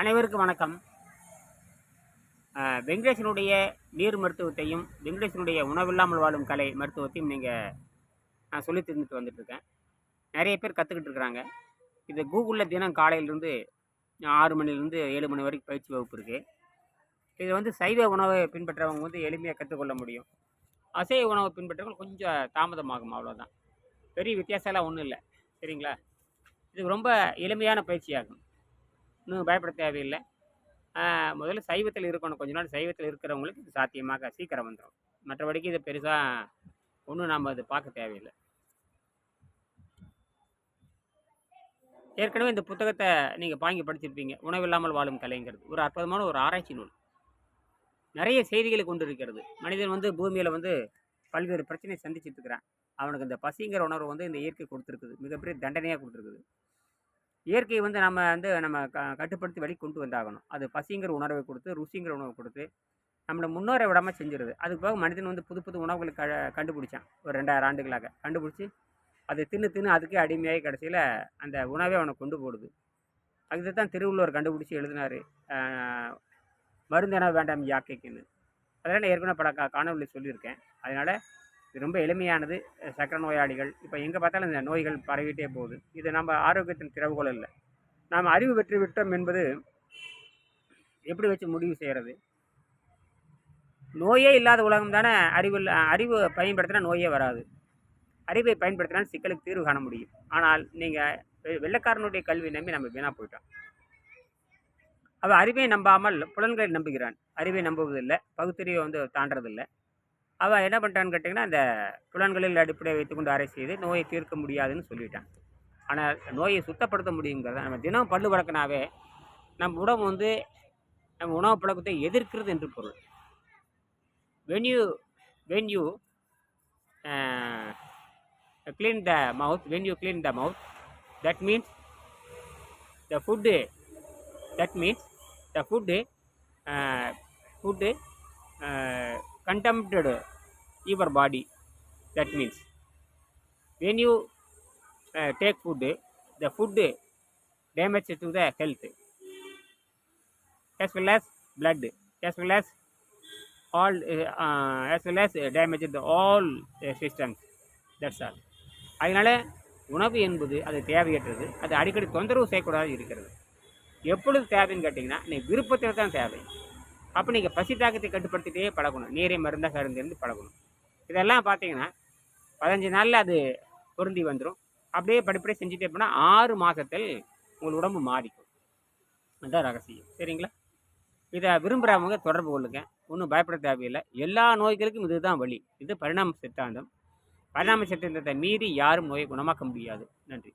அனைவருக்கும் வணக்கம். வெங்கடேசனுடைய நீர் மருத்துவத்தையும் வெங்கடேசனுடைய உணவில்லாமல் வாழும் கலை மருத்துவத்தையும் நீங்கள் நான் சொல்லி தெரிஞ்சுட்டு வந்துட்டுருக்கேன். நிறைய பேர் கற்றுக்கிட்டு இருக்கிறாங்க இது கூகுளில் தினம் காலையிலேருந்து ஆறு மணிலேருந்து ஏழு மணி வரைக்கும் பயிற்சி வகுப்பு இருக்குது இது வந்து சைவ உணவை பின்பற்றவங்க வந்து எளிமையாக கற்றுக்கொள்ள முடியும். அசைவ உணவை பின்பற்றவங்க கொஞ்சம் தாமதமாகும் அவ்வளோதான் பெரிய வித்தியாசம்லாம் ஒன்றும் இல்லை. சரிங்களா? இது ரொம்ப எளிமையான பயிற்சியாகும். இன்னும் பயப்பட தேவையில்லை. முதல்ல சைவத்தில் இருக்கணும். கொஞ்ச நாள் சைவத்தில் இருக்கிறவங்களுக்கு இது சாத்தியமாக சீக்கிரம் வந்துடும் மற்றபடிக்கு இது பெருசாக ஒன்றும் நாம் அது பார்க்க தேவையில்லை. ஏற்கனவே இந்த புத்தகத்தை நீங்கள் வாங்கி படிச்சிருப்பீங்க. உணவில்லாமல் வாழும் கலைங்கிறது. ஒரு அற்புதமான ஒரு ஆராய்ச்சி நூல். நிறைய செய்திகளை கொண்டு இருக்கிறது. மனிதன் வந்து பூமியில் வந்து பல்வேறு பிரச்சனையை சந்திச்சுட்டு இருக்கிறான். அவனுக்கு இந்த பசிங்கிற உணர்வு வந்து இந்த இயற்கை கொடுத்துருக்குது. மிகப்பெரிய தண்டனையாக கொடுத்துருக்குது. இயற்கையை வந்து நம்ம வந்து நம்ம க கட்டுப்படுத்தி வழி கொண்டு வந்தாகணும். அது பசிங்கிற உணர்வை கொடுத்து ருசிங்கிற உணவை கொடுத்து நம்மளை முன்னோரை விடாமல் செஞ்சிருது. அதுக்கு போக மனிதன் வந்து புது புது உணவுகளை க கண்டுபிடிச்சான். ஒரு ரெண்டாயிரம் ஆண்டுகளாக. கண்டுபிடிச்சி அதை தின்னு தின்னு அதுக்கே அடிமையாகி கடைசியில் அந்த உணவே அவனை கொண்டு போடுது. அதுக்கு தான் திருவள்ளுவர் கண்டுபிடிச்சி எழுதினார் மருந்தென வேண்டாம் யாக்கைக்குன்னு. அதெல்லாம் நான் ஏற்கனவே பல கா காணொலி சொல்லியிருக்கேன். அதனால் இது ரொம்ப எளிமையானது சக்கரை நோயாளிகள். இப்போ எங்கே பார்த்தாலும் இந்த நோய்கள் பரவிட்டே போகுது. இது நம்ம ஆரோக்கியத்தின் திறவுகோல் இல்லை நாம் அறிவு பெற்று விட்டோம் என்பது எப்படி வச்சு முடிவு செய்கிறது நோயே இல்லாத உலகம் தானே அறிவு அறிவு பயன்படுத்தினா நோயே வராது. அறிவை பயன்படுத்தினால் சிக்கலுக்கு தீர்வு காண முடியும். ஆனால் நீங்கள் வெள்ளக்காரனுடைய கல்வி நம்பி நம்ம வீணாக போயிட்டோம். அவள் அறிவை நம்பாமல் புலன்களை நம்புகிறான். அறிவை நம்புவதில்லை பகுத்தறிவை வந்து தாண்டறதில்லை. அவள் என்ன பண்ணிட்டான்னு கேட்டிங்கன்னா அந்த புலன்களில் அடிப்படையை வைத்துக்கொண்டு அரை செய்து நோயை தீர்க்க முடியாதுன்னு சொல்லிட்டான் ஆனால் நோயை சுத்தப்படுத்த முடியுங்கிறத நம்ம தினம் பல்லு வழக்கினாவே நம்ம உடம்பு வந்து நம்ம உணவு பழக்கத்தை எதிர்க்கிறது என்று பொருள். When you when you clean the mouth when you clean the mouth that means the food that means the food food food uh, contaminated your body that means when you uh, take food the food damage to the health as well as blood as well as all uh, uh, as well as uh, damage the all uh, systems that's all அதனால் உணவு என்பது அது தேவையற்றது அது அடிக்கடி தொந்தரவு செய்யக்கூடாது இருக்கிறது எப்பொழுது தேவைன்னு கேட்டிங்கன்னா நீ விருப்பத்தில் தான் தேவை அப்போ நீங்கள் பசி தாக்கத்தை கட்டுப்படுத்திட்டே பழகணும். நீரை மருந்தாக இருந்து பழகணும். இதெல்லாம் பார்த்தீங்கன்னா பதினஞ்சு நாளில் அது பொருந்தி வந்துடும் அப்படியே படிப்படியே செஞ்சுட்டே போனால் ஆறு மாதத்தில் உங்கள் உடம்பு மாறிக்கும். அதுதான் ரகசியம். சரிங்களா? இதை விரும்புகிறவங்க தொடர்பு கொள்ளுங்க. ஒன்றும் பயப்பட தேவையில்லை. எல்லா நோய்களுக்கும் இதுதான் வழி. இது பரிணாம சித்தாந்தம். பரிணாம சித்தாந்தத்தை மீறி யாரும் நோயை குணமாக்க முடியாது. நன்றி.